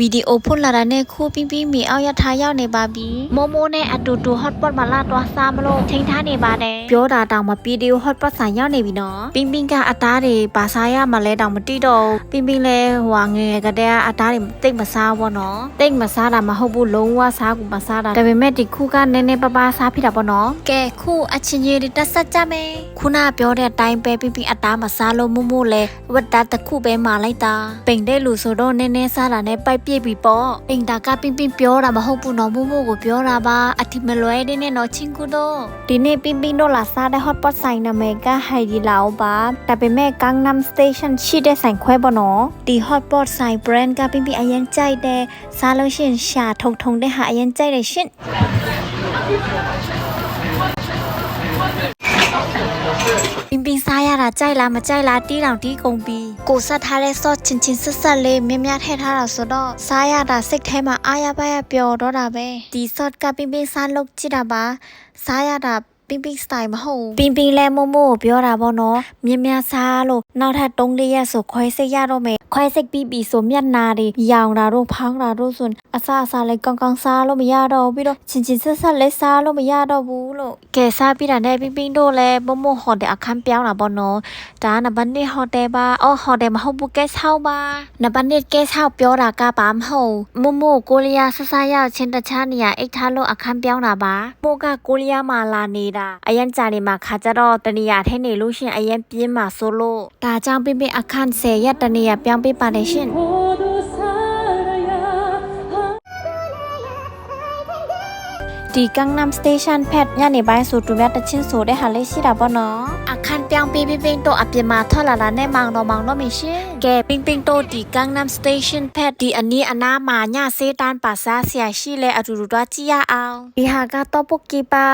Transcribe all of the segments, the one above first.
ဗီဒီယိုဖွင့်လာတာနဲ့ခိုးပြီးပြီးမီအောင်ရထားရောက်နေပါပြီမိုးမိုးနဲ့အတူတူ hotpot မှာလာတော့စားမလို့ချိန်ထားနေပါတယ်ပြောတာတောင်မဗီဒီယို hotpot ဆိုင်ရောက်နေပြီနော်ပင်းပင်းကအသားတွေပါစားရမှလဲတောင်မတိတော့ဘူးပင်းပင်းလဲဟိုဟာငယ်ငယ်ကတည်းကအသားတွေတိတ်မစားဘောနော်တိတ်မစားတာမဟုတ်ဘူးလုံးဝစားကူမစားတာဒါပေမဲ့ဒီခုကနည်းနည်းပါးပါးစားဖြစ်တာပေါ့နော်ကဲခုအချင်းကြီးတွေတက်ဆက်ကြမယ်ခုနပြောတဲ့အတိုင်းပဲပင်းပင်းအသားမစားလို့မို့မို့လဲဝတ်တာတစ်ခုပဲမာလိုက်တာပိန်တဲ့လူဆိုတော့နည်းနည်းစားတာနဲ့ပိုက်ပြစ်ပြီပေါ့ပိန်တာကပင်းပင်းပြောတာမဟုတ်ဘူးနော်မို့မို့ကိုပြောတာပါအတိမလွဲတဲ့နဲ့နော်ချင်းကူတော့ဒီနေ့ပင်းပင်းတို့လာစားတဲ့ hot pot ဆိုင်နာမည်ကဟိုင်ဒီလာပါဒါပေမဲ့ကန်းနမ် station ရှိတဲ့ဆိုင်ခွဲပေါ့နော်ဒီ hot pot ဆိုင် brand ကပင်းပင်းအရင်ကြိုက်တဲ့စားလို့ရှရင်ရှာထုံထုံတဲ့ဟာအရင်ကြိုက်တယ်ရှင်ပင်ပင်စားရ တာကြိုက်လားမကြိုက်လားတီးတောင်တီးကုန်ပြီကိုဆက်ထားတဲ့ sauce ချင်းချင်းဆက်ဆက်လေးမြင်းမြထည့်ထားတာဆိုတော့စားရတာစိတ်ထဲမှာအားရပါရပျော်တော့တာပဲဒီ sauce ကပင်ပင်စားလို့ကြည့်တာပါစားရတာ ပင်ပင် style မဟုတ်ဘူးပင်ပင်လဲမို့မို့ကိုပြောတာပေါ့နော်မြင်းမြစားလို့နောက်ထပ်3လေးရက်ဆိုခွဲစိတ်ရတော့မယ်ခွဲစိတ်ပြီးပြီဆိုမျက်နာတွေရောင်တာတို့ဖောင်းတာတို့ဆိုအဆအဆလေးကောင်းကောင်းစားလို့မရတော့ဘူးပြီးတော့ချင်းချင်းဆက်ဆက်လဲစားလို့မရတော့ဘူးလို့ကဲစားပြီးတာနဲ့ပင်ပင်တို့လဲမို့မို့ဟော်တယ်အခန်းပြောင်းတာပေါ့နော်ဒါနံပါတ်1ဟိုတယ်ပါအော်ဟိုတယ်မဟုတ်ဘူးကဲဆောက်ပါနံပါတ်1ကဲဆောက်ပြောတာကပါမဟုတ်မမို့ကိုလီယာဆဆရောက်ချင်းတခြားနေရာအိတ်ထားလို့အခန်းပြောင်းတာပါမို့ကကိုလီယာမှာလာနေတာတာအရန်ကြာနေမှာခါကြတော့တနေရာထဲနေလို့ရှင်အရန်ပြင်းမှာဆိုလို့ဒါကြောင့်ပြင်းပြအခန့်၁၀ရက်တနေရာပြောင်းပေးပါတယ်ရှင်ဒီကန်နမ်စတေရှန်ဖက်ညနေပိုင်းဆိုသူများတချင်းဆိုတဲ့ဟာလေးရှိတာပေါ့နော်အခန့်ပြောင်းပေးပြီးတော့အပြင်မှာထွက်လာတာနဲ့မောင်တော်မောင်တော့မရှိကဲပင်းပင်းတို့ဒီကန်းနမ်စတေးရှင်းဖက်ဒီအနီးအနားမှာညစေးတန်းပါစားဆရာရှိလဲအတူတူတော့ကြည့်ရအောင်ဒီဟာကတော့ပုတ်ကီပါ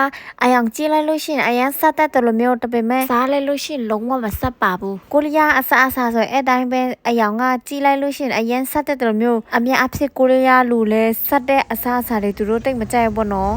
အယောင်ကြည့်လိုက်လို့ရှရင်အရန်ဆက်တဲ့တယ်လို့မျိုးတပင်မဲ့စားလိုက်လို့ရှရင်လုံးဝမဆက်ပါဘူးကိုရီးယားအစားအစာဆိုအဲ့တိုင်းပဲအယောင်ကကြည့်လိုက်လို့ရှရင်အရန်ဆက်တဲ့တယ်လို့မျိုးအမြအဖြစ်ကိုရီးယားလူလဲဆက်တဲ့အစားအစာတွေသူတို့တိတ်မကြိုက်ဘူးပေါ့နော်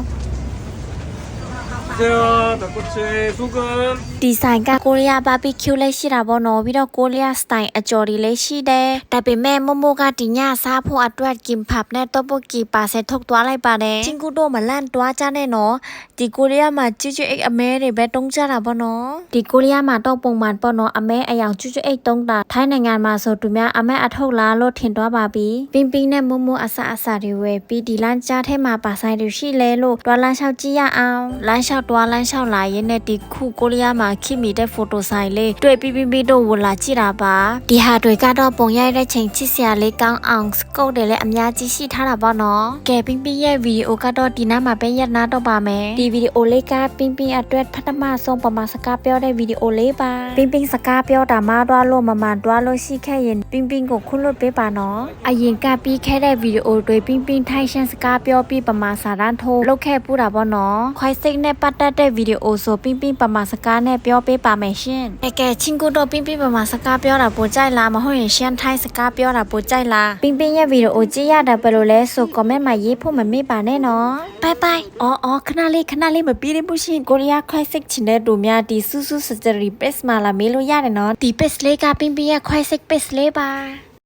ဒီဆိုင်ကကိုရီးယားဘာဘီကျူလည်းရှိတာပေါ့နော်ပြီးတော့ကိုရီးယားစတိုင်အကြော်တွေလည်းရှိတယ်ဒါပေမဲ့မမိုကဒီညစားဖို့အတွက်ကင်ဖပ်နဲ့တော့ပုတ်ကီပါဆက်ထုတ်သွားလိုက်ပါတယ်ချင်းကူတို့မလန့်တွားကြနဲ့နော်ဒီကိုရီးယားမှာကျွတ်ကျွတ်အိတ်အမဲတွေပဲတုံးကြတာပေါ့နော်ဒီကိုရီးယားမှာတော့ပုံမှန်ပေါ့နော်အမဲအယောင်ကျွတ်ကျွတ်အိတ်တုံးတာထိုင်းနိုင်ငံမှာဆိုသူများအမဲအထုတ်လားလို့ထင်သွားပါပြီပင်းပင်းနဲ့မမိုအစအစတွေဝယ်ပြီးဒီလမ်းကြားထဲမှာပါဆိုင်တွေရှိလဲလို့တွားလမ်းလျှောက်ကြည့်ရအောင်လမ်းလျှောက်တွားလမ်းလျှောက်လာရင်းနဲ့ဒီခုကိုရီးယားမှာခိမီတဲ့ဖိုတိုဆိုင်လေးတွေ့ပြီးပြီးပြီးတော့ဝလာကြည့်တာပါဒီဟာတွေကတော့ပုံရိုက်တဲ့ချိန်ချစ်စရာလေးကောင်းအောင်စကုတ်တွေလည်းအများကြီးရှိထားတာပေါ့နော်ကဲပင်းပင်းရဲ့ဗီဒီယိုကတော့ဒီနားမှာပဲရပ်နာတော့ပါမယ်ဒီဗီဒီယိုလေးကပင်းပင်းအတွက်ပထမဆုံးပမာစကားပြောတဲ့ဗီဒီယိုလေးပါပင်းပင်းစကားပြောတာမှတော့လို့မမှန်တော့လို့ရှိခဲ့ရင်ပင်းပင်းကိုခွလွတ်ပေးပါနော်အရင်ကပြီးခဲ့တဲ့ဗီဒီယိုတွေပင်းပင်းထိုင်ရှင်စကားပြောပြီးပမာစာတန်းထိုးလုပ်ခဲ့ပူတာပေါ့နော်ခွိုင်းစိတ်နဲ့ပတ်သက်တဲ့ဗီဒီယိုဆိုပင်းပင်းပမာစကားနဲ့ပြောပေးပါမယ်ရှင်ကဲကဲချင်းကူတော့ပင်းပင်းပမာစကားပြောတာပိုကြိုက်လားမဟုတ်ရင်ရှန်ထိုင်းစကားပြောတာပိုကြိုက်လားပင်းပင်းရဲ့ဗီဒီယိုကြည့်ရတာဘယ်လိုလဲဆို comment မှာရေးဖို့မမေ့ပါနဲ့နော်ဘိုင်ဘိုင်အော်အော်ခဏလေးခဏလေးမပြီးသေးဘူးရှင်ကိုရီးယားခွိုင်းစိတ်ချင်တဲ့တို့များဒီဆူဆူ surgery pace မှာလာမေးလို့ရတယ်နော်ဒီ pace လေးကပင်းပင်းရဲ့ခွိုင်းစိတ် pace လေးပါ